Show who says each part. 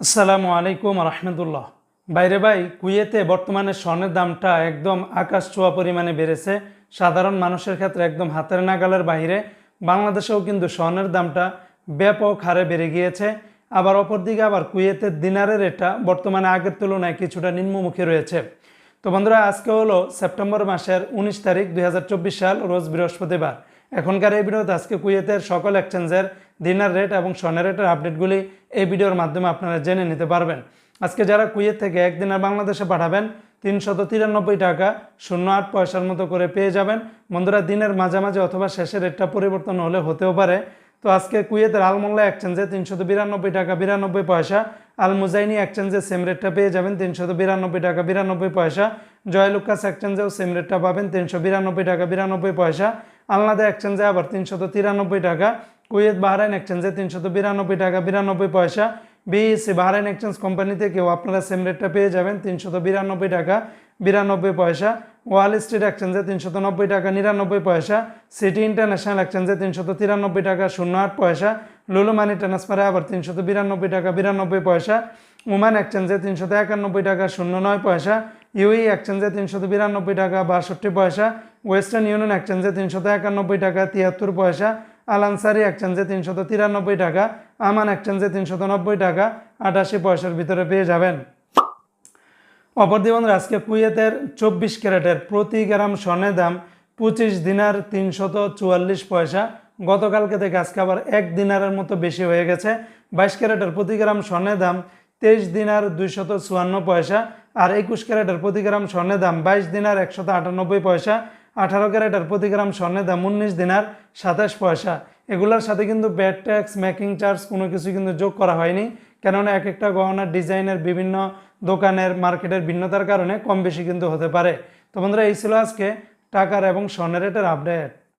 Speaker 1: আসসালামু আলাইকুম রহমতুল্লাহ। বাইরে ভাই, কুয়েতে বর্তমানে স্বর্ণের দামটা একদম আকাশ ছোঁয়া পরিমাণে বেড়েছে। সাধারণ মানুষের ক্ষেত্রে একদম হাতের নাগালের বাইরে। বাংলাদেশেও কিন্তু স্বর্ণের দামটা ব্যাপক হারে বেড়ে গিয়েছে। আবার অপরদিকে আবার কুয়েতের দিনারের এটা বর্তমানে আগের তুলনায় কিছুটা নিম্নমুখী রয়েছে। তো বন্ধুরা, আজকে হলো সেপ্টেম্বর মাসের উনিশ তারিখ দুই হাজার চব্বিশ সাল, রোজ বৃহস্পতিবার। এখনকার এই ভিডিওতে আজকে কুয়েতের সকল এক্সচেঞ্জের দিনার রেট এবং স্বর্ণের রেটের আপডেটগুলি এই ভিডিওর মাধ্যমে আপনারা জেনে নিতে পারবেন। আজকে যারা কুয়েত থেকে একদিনের বাংলাদেশে পাঠাবেন, তিনশত তিরানব্বই টাকা শূন্য আট পয়সার মতো করে পেয়ে যাবেন। বন্ধুরা, দিনের মাঝামাঝি অথবা শেষের রেটটা পরিবর্তন হলে হতেও পারে। তো আজকে কুয়েতের আলমোল্লা এক্সচেঞ্জে তিনশত বিরানব্বই টাকা বিরানব্বই পয়সা আল মুজাইনি এক্সচেঞ্জে সেম রেটটা পেয়ে যাবেন তিনশত বিরানব্বই টাকা বিরানব্বই পয়সা, জয়লুকাস এক্সচেঞ্জেও সেম রেটটা পাবেন তিনশো বিরানব্বই টাকা বিরানব্বই পয়সা, আলনাদা এক্সচেঞ্জে আবার তিনশত তিরানব্বই টাকা কুয়েত বাহরাইন এক্সচেঞ্জে তিনশত বিরানব্বই টাকা, বিরানব্বই পয়সা। বিএসসি বাহরাইন এক্সচেঞ্জ কোম্পানি থেকেও আপনারা সেম রেটটা পেয়ে যাবেন, তিনশত বিরানব্বই টাকা, বিরানব্বই পয়সা। ওয়াল স্ট্রিট এক্সচেঞ্জে তিনশত নব্বই টাকা, নিরানব্বই পয়সা। সিটি ইন্টারন্যাশনাল এক্সচেঞ্জে তিনশত তিরানব্বই টাকা, শূন্য আট পয়সা। লুলু মানি ট্রান্সফারে আবার তিনশত বিরানব্বই টাকা, বিরানব্বই পয়সা। ওমান এক্সচেঞ্জে তিনশত একানব্বই টাকা, শূন্য নয় পয়সা। ইউই এক্সচেঞ্জে তিনশত বিরানব্বই টাকা, বাষট্টি পয়সা। ওয়েস্টার্ন ইউনিয়ন এক্সচেঞ্জে তিনশত একানব্বই টাকা, তিয়াত্তর পয়সা। আল আনসারি এক্সচেঞ্জে তিনশত তিরানব্বই টাকা, আমান এক্সচেঞ্জে তিনশত নব্বই টাকা, আটাশি পয়সার ভিতরে পেয়ে যাবেন। অপরদি বন্ধুরা, আজকে কুয়েতের চব্বিশ ক্যারেটের প্রতি গ্রাম স্বর্ণের দাম পঁচিশ দিনার তিনশত চুয়াল্লিশ পয়সা। গতকালকে থেকে আজকে আবার এক দিনারের মতো বেশি হয়ে গেছে। বাইশ ক্যারেটের প্রতি গ্রাম স্বর্ণের দাম তেইশ দিনার দুইশত চুয়ান্ন পয়সা। আর একুশ ক্যারেটের প্রতি গ্রাম স্বর্ণের দাম বাইশ দিনার একশত আটানব্বই পয়সা। আঠারো ক্যারেটার প্রতি গ্রাম স্বর্ণের দাম উনিশ দিনার সাতাশ পয়সা। এগুলোর সাথে কিন্তু ব্যাড ট্যাক্স মেকিং চার্জ কোনো কিছু কিন্তু যোগ করা হয়নি। কেননা এক একটা গহনার ডিজাইনের বিভিন্ন দোকানের মার্কেটের ভিন্নতার কারণে কম বেশি কিন্তু হতে পারে। তো বন্ধুরা, এই ছিল আজকে টাকার এবং স্বর্ণের রেটের আপডেট